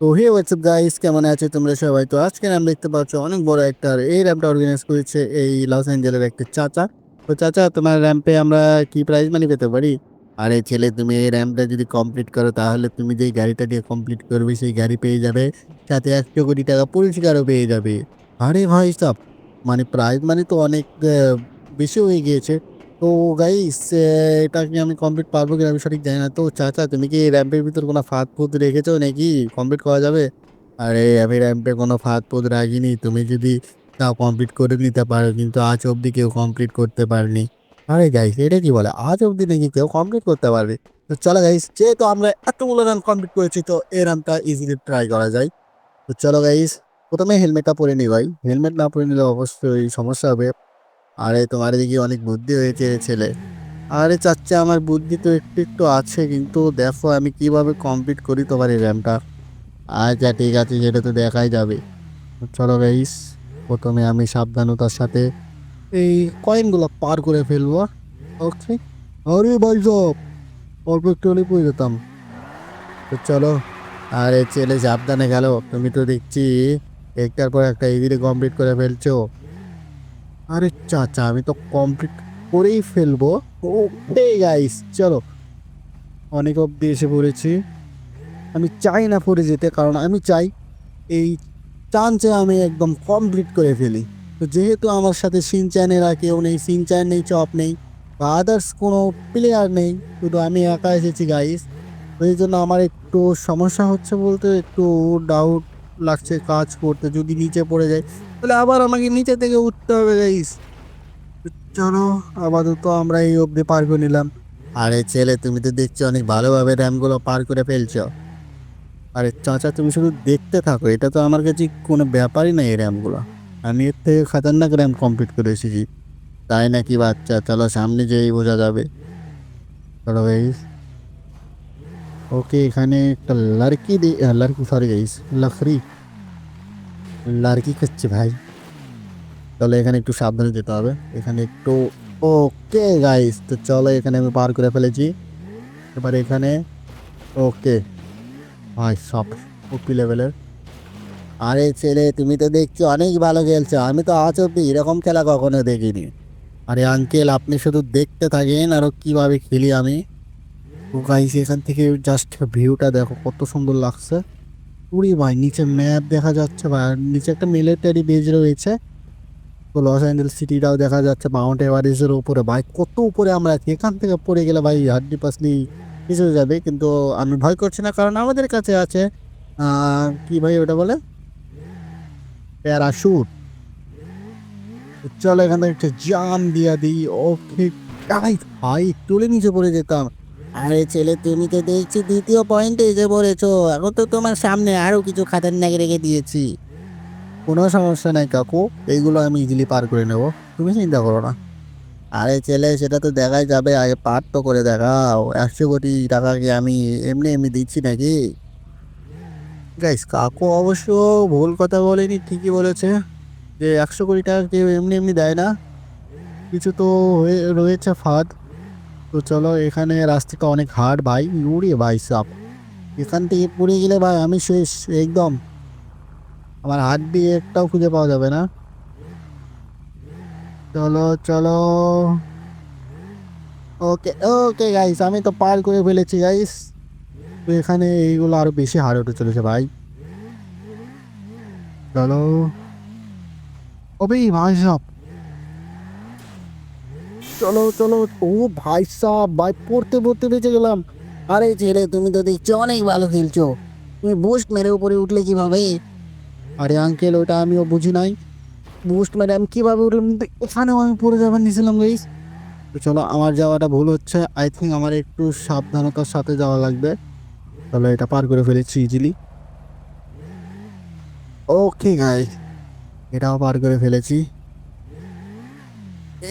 তো হে WhatsApp guys কেমন আছে তোমরা সবাই? তো আজকে নাম দেখতে পাচ্ছ, অনেক বড় একটা এই র্যাম্পটা অর্গানাইজ করেছে এই লস অ্যাঞ্জেলের একটা চাচা। তো চাচা, তোমার র্যাম্পে আমরা কি প্রাইজ মানি পেতে পারি? আরে ছেলে, তুমি এই র্যাম্পটা যদি কমপ্লিট করো, তাহলে তুমি যেই গাড়িটা দিয়ে কমপ্লিট করবে, সেই গাড়ি পেয়ে যাবে। সাথে একশো কোটি টাকা পুরস্কারও পেয়ে যাবে। আরে ভাই সব মানে প্রাইজ মানি তো অনেক বেশি হয়ে গিয়েছে। তো গাইস এটা কি আমি কমপ্লিট পারব কিনা আমি সঠিক জানি না। তো চাচা, তুমি কি র্যাম্পের ভিতর কোনো ফাঁদ ফুদ রেখেছো নাকি? কমপ্লিট করা যাবে? আরে, আমি র্যাম্পে কোনো ফাঁদ ফুদ রাখিনি। তুমি যদি তাও কমপ্লিট করে নিতে পারো, কিন্তু আজ অবধি কেউ কমপ্লিট করতে পারেনি। আরে গাইস এটা কি বলে? আজ অবধি নাকি কেউ কমপ্লিট করতে পারবে তো চলো গাইস যেহেতু আমরা এতগুলো রান কমপ্লিট করেছি, তো এই রানটা ইজিলি ট্রাই করা যায়। তো চলো গাইস প্রথমে হেলমেটটা পরে নিই ভাই। হেলমেট না পরে নিলে অবশ্যই সমস্যা হবে। আরে, তোমার এদিকে অনেক বুদ্ধি হয়েছে ছেলে। আরে চাচ্ছে আমার বুদ্ধি তো একটু একটু আছে, কিন্তু দেখো আমি কীভাবে কমপ্লিট করি তোমার এই র্যামটা আচ্ছা ঠিক আছে যেটা তো দেখাই যাবে। চলো গাইস প্রথমে আমি সাবধানতার সাথে এই কয়েনগুলো পার করে ফেলব। ওকে আরে ভাই সব, অল্প একটু হলে পড়ে যেতাম। তো চলো, আরে ছেলে, সাবধানে গেল। তুমি তো দেখছি, একটার পর একটা ইজিলি কমপ্লিট করে ফেলছো। আরে চাচা, আমি তো কমপ্লিট করেই ফেলব। ওকে গাইস চলো। অনেক অব্দি এসে পড়েছি। আমি চাই না পড়ে যেতে, কারণ আমি চাই এই চান্সে আমি একদম কমপ্লিট করে ফেলি। তো যেহেতু আমার সাথে সিনচ্যানেরা কেউ নেই সিনচ্যান নেই চপ নেই, বা আদার্স কোনো প্লেয়ার নেই, শুধু আমি একা এসেছি গাইস এই জন্য আমার একটু সমস্যা হচ্ছে বলতে, একটু ডাউট লাগছে কাজ করতে, যদি নিচে পড়ে যায় তাহলে আবার আমাকে নিচে থেকে উঠতে হবে গাইস চলো, আপাতত আমরা এই অবধি পার করে নিলাম। আরে ছেলে, তুমি তো দেখছ অনেক ভালোভাবে র্যামগুলো পার করে ফেলছো। আরে চাচা, তুমি শুধু দেখতে থাকো, এটা তো আমার কাছে কোনো ব্যাপারই না এই র্যামগুলো। আমি এর থেকে খাতারনাক র্যাম কমপ্লিট করে এসেছি। তাই নাকি বাচ্চা? চলো, সামনে যেই বোঝা যাবে। চলো গাইস ওকে, এখানে একটা লড়কি দে লড়কি সরি গাইস লখরি লড়কি খাচ্ছে ভাই। তাহলে এখানে একটু সাবধানে যেতে হবে। এখানে একটু ওকে গাইস, তো চলো এখানে আমি পার করে ফেলেছি। এবার এখানে ওকে। ভাই, সব ওপি লেভেলের আরে ছেলে, তুমি তো দেখছি অনেক ভালো খেলছো। আমি তো আজ অব্দি এরকম খেলা কখনো দেখিনি। আরে আঙ্কেল আপনি শুধু দেখতে থাকেন আরও কীভাবে খেলি আমি। ও গাইস এখান থেকে জাস্ট ভিউটা দেখো, কত সুন্দর লাগছে। পুরি ভাই, নিচে ম্যাপ দেখা যাচ্ছে আর নিচে একটা মিলিটারি বেজ রয়েছে। তো লস অ্যাঞ্জেলস সিটিটাও দেখা যাচ্ছে মাউন্ট এভারেস্টের উপরে। ভাই, কত উপরে আমরা আছি? এখান থেকে পড়ে গেলে ভাই হাড্ডি পাসলি কিছু যাবে। কিন্তু আমি ভয় করছি না, কারণ আমাদের কাছে আছে কি ভাই ওটা বলে? প্যারাশুট চলো এখান থেকে একটা জাম দিয়া দিই। ওকে গাইস ভাই, তুলে নিচে পড়ে যেতাম। আরে ছেলে, তুমি তো দেখছি দ্বিতীয় পয়েন্টে এসে পড়েছো। এখন তো তোমার সামনে আরও কিছু খাতার খাতারনাক রেখে দিয়েছি। কোনো সমস্যা নাই কাকু, এইগুলো আমি ইজিলি পার করে নেব। তুমি চিন্তা করো না। আরে ছেলে, সেটা তো দেখাই যাবে। আগে পার তো করে দেখাও। একশো কোটি টাকা কি আমি এমনি এমনি দিচ্ছি নাকি? গাইস কাকু অবশ্য ভুল কথা বলেনি, ঠিকই বলেছে। যে একশো কোটি টাকা কেউ এমনি এমনি দেয় না। কিছু তো হয়ে রয়েছে ফাঁদ। তো চলো এখানে রাস্তাটা অনেক হার্ড ভাই উড়িয়ে ভাই সাপ এখান থেকে পড়ে গেলে ভাই আমি শেষ, একদম। আমার হাত দিয়ে একটাও খুঁজে পাওয়া যাবে না। চলো চলো। ওকে ওকে গাইস আমি তো পার করে ফেলেছি গাইস তো এখানে এইগুলো আরও বেশি হার্ড হতে চলেছে ভাই। চলো। ওবে, ভাই সাপ চলো চলো। ও ভাই সাহ ভাই, পড়তে পড়তে বেঁচে গেলাম। আরে ছেলে, তুমি তো দেখছ, অনেক ভালো খেলছো। তুমি বুস্ট মেরে উপরে উঠলে কীভাবে? আরে আঙ্কেল ওটা আমিও বুঝি নাই। বুস্ট মেরে আমি কীভাবে উঠলাম? এখানেও আমি পড়ে যাবার নিয়েছিলাম গাইস তো চলো, আমার যাওয়াটা ভুল হচ্ছে। আই থিঙ্ক আমার একটু সাবধানতার সাথে যাওয়া লাগবে। তাহলে এটা পার করে ফেলেছি ইজিলি ওকে গাইস এটাও পার করে ফেলেছি।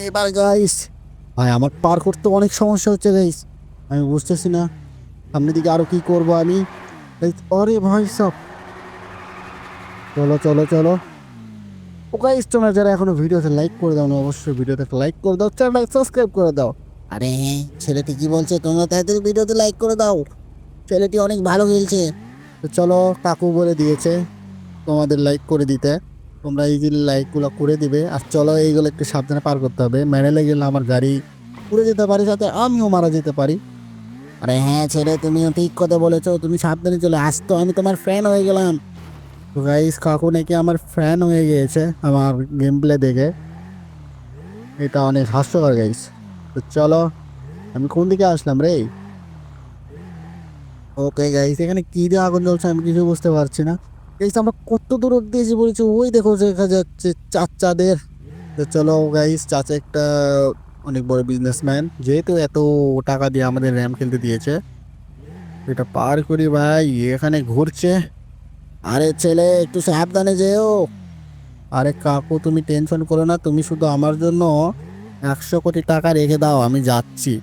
এবার গাইস ভাই, আমার পার করতে অনেক সমস্যা হচ্ছে গাইস আমি বুঝতেছি না, সামনের দিকে আরও কী করব আমি। আরে ভাই, সব। চলো চলো চলো। ও গাইস তোমরা যারা এখনও ভিডিওতে লাইক করে দাও না, অবশ্যই ভিডিওতে লাইক করে দাও চ্যানেল সাবস্ক্রাইব করে দাও। আরে, ছেলেটি কি বলছে? তোমরা তাদের ভিডিওতে লাইক করে দাও। ছেলেটি অনেক ভালো খেলছে। চলো, কাকু বলে দিয়েছে তোমাদের লাইক করে দিতে। তোমরা ইজিলি লাইকগুলো করে দিবে, আর চলো এইগুলো একটু সাবধানে পার করতে হবে। মেরেলে গেলে আমার গাড়ি উড়ে যেতে পারি সাথে আমিও মারা যেতে পারি। আরে হ্যাঁ ছেলে, তুমিও ঠিক কথা বলেছ, তুমি সাবধানে চলে। আসতো আমি তোমার ফ্যান হয়ে গেলাম। তো গাইস কাকু নাকি আমার ফ্যান হয়ে গিয়েছে আমার গেম প্লে দেখে। এটা অনেক হাস্যকর গাইস তো চলো, আমি কোন দিকে আসলাম রে? ওকে গাইস এখানে কী দিয়ে আগুন জ্বলছে আমি কিছু বুঝতে পারছি না। গাইস আমরা কত দূর অব্দি এসে পড়েছি? ওই দেখো দেখা যাচ্ছে চাচাদের। চলো গাইস চাচা একটা অনেক বড় বিজনেসম্যান যেহেতু এত টাকা দিয়ে আমাদের র্যাম খেলতে দিয়েছে। এটা পার করি ভাই, এখানে ঘুরছে। আরে ছেলে, একটু সাবধানে যেও। আরে কাকু, তুমি টেনশন করো না, তুমি শুধু আমার জন্য একশো কোটি টাকা রেখে দাও, আমি যাচ্ছি।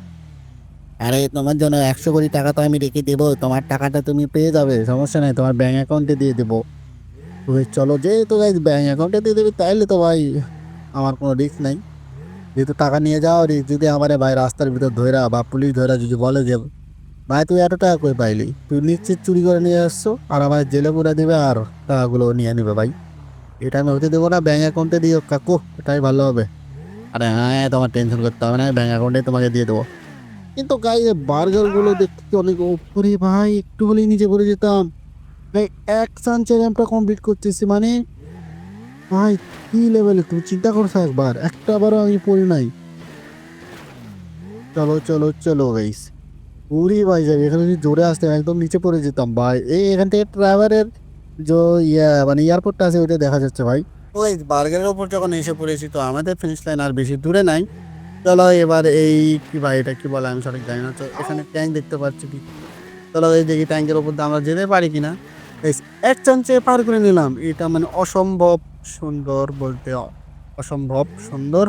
আরে, তোমার জন্য একশো কোটি টাকা তো আমি রেখে দেবো। তোমার টাকাটা তুমি পেয়ে যাবে, সমস্যা নেই, তোমার ব্যাঙ্ক অ্যাকাউন্টে দিয়ে দেবো। চলো, যেহেতু গাইজ ব্যাঙ্ক অ্যাকাউন্টে দিয়ে দেবে, তাইলে তো ভাই আমার কোনো রিস্ক নাই। যেহেতু টাকা নিয়ে যাও রিস্ক যদি আমার ভাই রাস্তার ভিতর ধরা বা পুলিশ ধরা যদি বলে যে, ভাই, তুই এত টাকা করে পাইলি? তুই নিশ্চিত চুরি করে নিয়ে আসছো? আর আমার জেলে পুরা দেবে আর টাকাগুলো নিয়ে নেবে ভাই। এটা আমি হতে দেবো না ব্যাঙ্ক অ্যাকাউন্টে দিও কাকু, এটাই ভালো হবে। আরে হ্যাঁ তোমার টেনশন করতে হবে না ব্যাঙ্ক অ্যাকাউন্টে তোমাকে দিয়ে দেবো। কিন্তু গাই বার্গারগুলো দেখতে অনেক উপরে ভাই? একটু হলেই নিচে পড়ে যেতাম। ভাই, এক চান্সে র্যাম্পটা কমপ্লিট করতেছি মানে ভাই, কি লেভেলে তুমি? চিন্তা করছ একবার? একটা বারও আমি পড়ি নাই। চলো চলো চলো গাইস পুরি ভাই যাবে এখানে যদি জোরে আসতাম, একদম নিচে পড়ে যেতাম ভাই। এই, এখান থেকে ড্রাইভারের যে ইয়া মানে এয়ারপোর্টটা আছে, ওইটা দেখা যাচ্ছে ভাই। ওই বার্গারের ওপর যখন এসে পড়েছি, তো আমাদের ফিনিশ লাইন আর বেশি দূরে নাই। চলো এবার এই কি ভাই এটা কি বলে? আমি সঠিক জানি না। তো এখানে ট্যাঙ্ক দেখতে পাচ্ছি কি? চলো এই দেখি ট্যাঙ্কের ওপর দিয়ে আমরা যেতে পারি কিনা। এই এক চান্সে পার করে নিলাম। এটা মানে অসম্ভব সুন্দর বলতে অসম্ভব সুন্দর।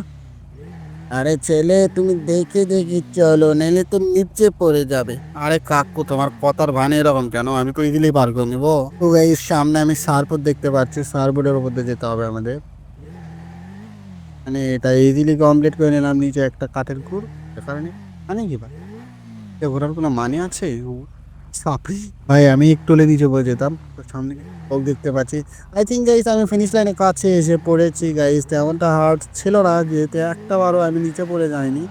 আরে ছেলে, তুমি দেখে দেখি চলো নাহলে তো নিচে পড়ে যাবে। আরে কাকু, তোমার কথার ভানে এরকম কেন? আমি তো ইজিলি পার করে নেব? তো এই সামনে আমি সারবোর্ড দেখতে পাচ্ছি। সারবোর্ডের উপর দিয়ে যেতে হবে আমাদের। মানে এটা ইজিলি কমপ্লিট করে নিলাম, নিচে একটা কাঠের কুর এ কারণে মানে কি ভাই? এ ঘোরার কোনো মানে আছে? ভাই, আমি একটু হলে নিচে পড়ে যেতাম। সামনে লোক দেখতে পাচ্ছি। আই থিঙ্ক গাইস আমি ফিনিশ লাইনে কাছে এসে পড়েছি গাইস তেমনটা হার্ড ছিল না, যেহেতু একটা বারও আমি নিচে পড়ে যাইনি।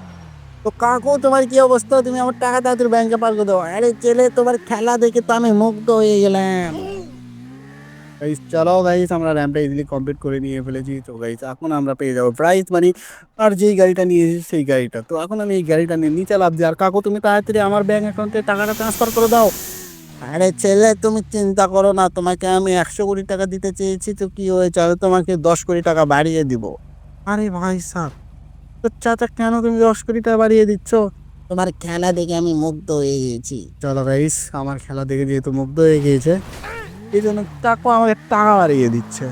তো কাকু, তোমার কি অবস্থা? তুমি আমার টাকা তাড়াতাড়ি ব্যাংকে পার করে দাও। আরে, ছেলে, তোমার খেলা দেখে তো আমি মুগ্ধ হয়ে গেলাম। গাইস চলো গাইস আমরা র্যাম্পটা ইজিলি কমপ্লিট করে নিয়ে ফেলেছি। তো গাইস এখন আমরা পেয়ে যাব প্রাইস মানে আর যেই গাড়িটা নিয়ে এসেছি সেই গাড়িটা। তো এখন আমি এই গাড়িটা নিয়ে নিচে লাভ আর কাকু তুমি তাড়াতাড়ি আমার ব্যাঙ্ক অ্যাকাউন্টে টাকাটা ট্রান্সফার করে দাও। আরে ছেলে তুমি চিন্তা করো না তোমাকে আমি একশো কোটি টাকা দিতে চেয়েছি তো কি হয়েছে? আমি তোমাকে দশ কোটি টাকা বাড়িয়ে দিব। আরে ভাই স্যার তো চাচা কেন তুমি দশ কোটি টাকা বাড়িয়ে দিচ্ছ? তোমার খেলা দেখে আমি মুগ্ধ হয়ে গেছি। চলো গাইস আমার খেলা দেখে যেহেতু মুগ্ধ হয়ে গিয়েছে এই জন্য তাকে আমাকে টাকা বাড়িয়ে দিচ্ছে।